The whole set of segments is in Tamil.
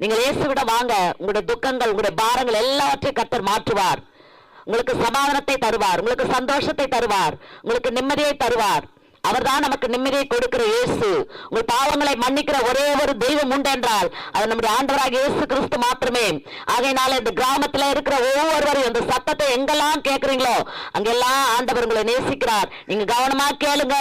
நீங்கள் இயேசுவிடம் வாங்க உங்களுடைய துக்கங்கள் உங்களுடைய பாரங்கள் எல்லாவற்றையும் கத்தர் மாற்றுவார். உங்களுக்கு சமாதானத்தை தருவார் உங்களுக்கு சந்தோஷத்தை தருவார் உங்களுக்கு நிம்மதியை தருவார். அவர்தான் நமக்கு நிம்மதியை கொடுக்கிற இயேசு. உங்கள் பாவங்களை மன்னிக்கிற ஒரே ஒரு தெய்வம் உண்டு என்றால் அது நம்முடைய ஆண்டவராக இயேசு கிறிஸ்து மாத்திரமே. ஆகையினால இந்த கிராமத்துல இருக்கிற ஒவ்வொருவரும் இந்த சத்தத்தை எங்கெல்லாம் கேட்கறீங்களோ அங்கெல்லாம் ஆண்டவர் உங்களை நேசிக்கிறார். நீங்க கவனமா கேளுங்க.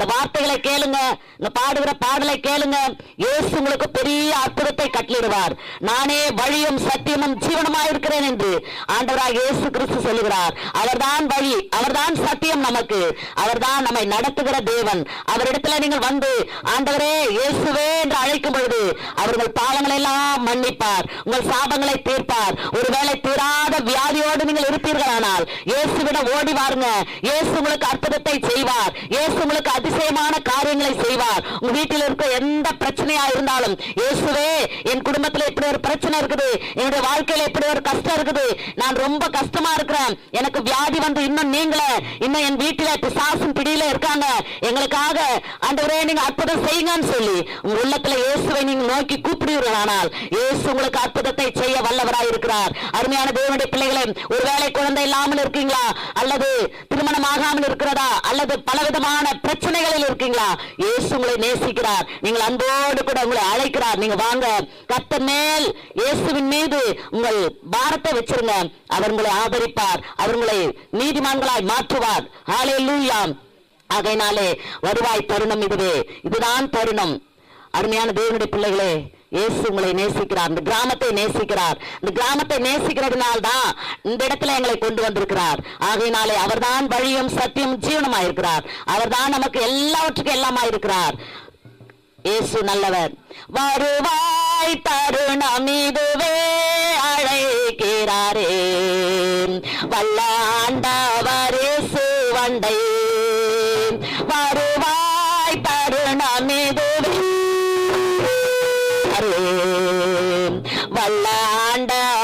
இந்த வார்த்தைகளை கேளுங்க. இந்த பாடுகிற பாடலை கேளுங்க. இயேசு உங்களுக்கு பெரிய அற்புதத்தை கட்டளிடுவார் நானே வழியும் சத்தியமும் ஜீவனமா இருக்கிறேன் என்று ஆண்டவராக இயேசு கிறிஸ்து சொல்லுகிறார். அவர்தான் வழி அவர்தான் சத்தியம் நமக்கு. அவர்தான் நம்மை நடத்துகிற தேவன். அவரிடத்துல நீங்கள் வந்து ஆண்டவரே இயேசுவே என்று அழைக்கும் பொழுது அவர்கள் பாவங்களை எல்லாம் மன்னிப்பார். உங்கள் சாபங்களை தீர்ப்பார். ஒருவேளை தீராத வியாதியோடு நீங்கள் இருப்பீர்களானால் இயேசுவிட ஓடி வாருங்க. இயேசு உங்களுக்கு அற்புதத்தை செய்வார். இயேசு உங்களுக்கு அதிசயமான காரியங்களை செய்வார். உங்க வீட்டில் இருக்க எந்த பிரச்சனையா இருந்தாலும் இயேசுவே என் குடும்பத்துல இப்படி ஒரு பிரச்சனை இருக்குது. என்னுடைய வாழ்க்கையில இப்படி ஒரு கஷ்டம் இருக்குது. நான் ரொம்ப கஷ்டமா இருக்கிறேன். எனக்கு வியாதி வந்து இன்னும் நீங்கள இன்னும் என் வீட்டில பிசாசும் பிடியில இருக்காங்க. எங்களுக்காக ஆண்டவரே நீங்க அற்புதம் செய்யுங்கன்னு சொல்லி உங்க உள்ளத்துல இயேசுவை நீங்க நோக்கி கூப்பிடுவீர்களானால் இயேசு உங்களுக்கு அற்புதத்தை செய்ய வல்லவராய் இருக்கிறார். அருமையான தேவனுடைய பிள்ளைகளை ஒருவேளை குழந்தை இல்லாமல் இருக்கீங்களா? அல்லது திருமணம் ஆகாமல் இருக்கிறதா? அல்லது பலவிதமான பிரச்சனைகளில் இருக்கீங்களா? இயேசு உங்களை நேசிக்கிறார். நீங்கள் அன்போடு கூட உங்களை அழைக்கிறார். நீங்க வாங்க. கத்த மேல் இயேசுவின் மீது உங்கள் பாரத்தை வச்சிருங்க. அவர் உங்களை ஆதரிப்பார். அவர் உங்களை நீதிமான்களாய் மாற்றுவார். ஹalleluya ஆகையினாலே வருவாய் தருணம் இதுவே. இதுதான் தருணம். அருமையான தேவனுடைய பிள்ளைகளே இயேசு உங்களை நேசிக்கிறார். இந்த கிராமத்தை நேசிக்கிறார். இந்த கிராமத்தை நேசிக்கிறதுனால தான் இந்த இடத்துல எங்களை கொண்டு வந்திருக்கிறார். ஆகையினாலே அவர்தான் வழியும் சத்தியம் ஜீவனமாயிருக்கிறார். அவர்தான் நமக்கு எல்லாவற்றுக்கும் எல்லாமா இருக்கிறார் இயேசு நல்லவர். வருவாய் தருணம் இதுவே அழைக்கிறாரே. வல்லாண்டவர் இயேசு வண்டை வல்லாண்டவர்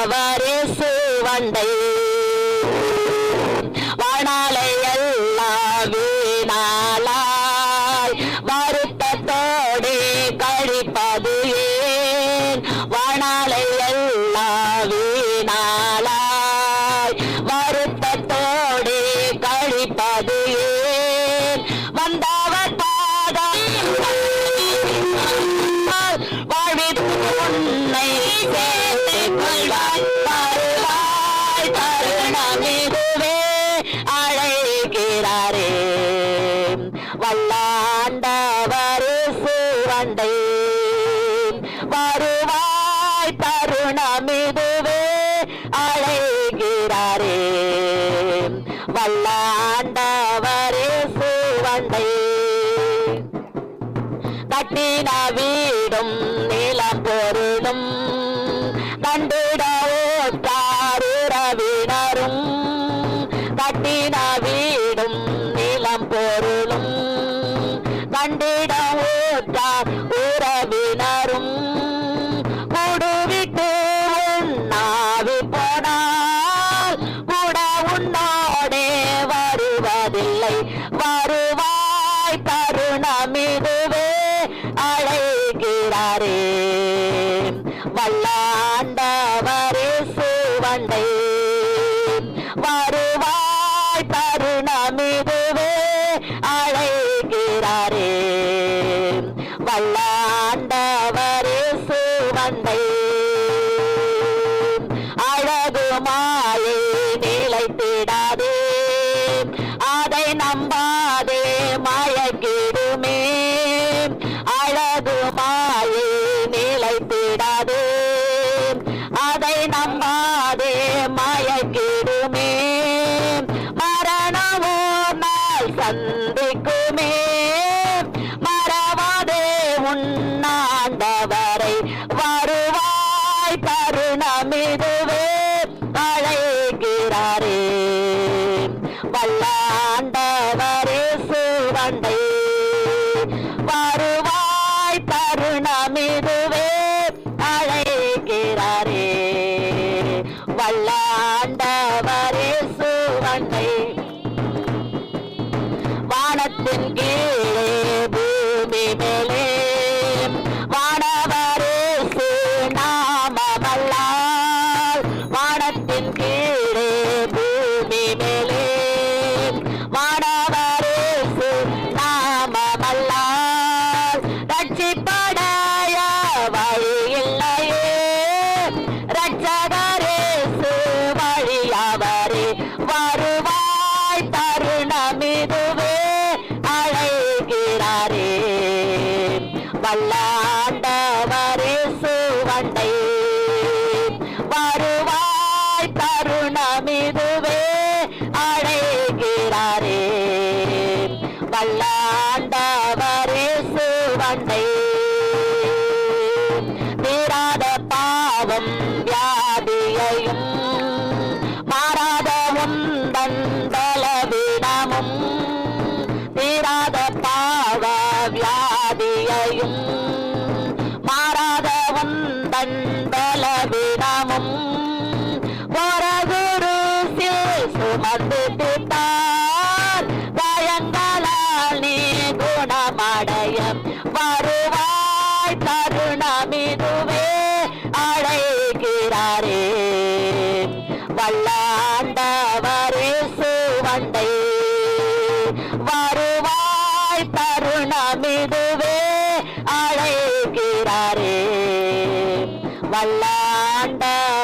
வல்லாண்டவர் சிவண்டை வருவாய் தருணமிதுவே அழைகிறாரே. அழைக்கிறாரே வல்லாண்டவர் சுவண்டை கட்டின வீடும் நிலம் பொருளும் கண்டிட ஓட்டாருறவினரும் கட்டின வீ வல்லாண்டவரே சுவண்டை வருவாய் தருணமிதுவே அழைகிறாரே வல்லா சந்திக்குமே. மறவாதே உண்ணாண்டவரை. வருவாய் தருணமிதுவே. அழைகிறாரே வல்லாண்டவரே சுவண்டை. வருவாய் தருணமிதுவே. அழைகிறாரே வல்லா ரட்சி படாயா வழி இல்லையே ரட்சகரேசு வழியவரே வருவாய் தருணமிதுவே அழைகிறாரே. வல்லாண்டவரே சுவண்டை வருவாய் தருணமிதுவே அழை மாறாத உந்தன் தீராத பாவ வியாதியையும் மாறாத உந்தன் பலவீனமும் வரகுருசில் சுமந்து தீர்த்தார் பயங்களால் நீ குணமடைய வருவாய். தருணமிதுவே வருவாய் தருணமிதுவே அழைக்கிறாரே. வல்லாண்டவரே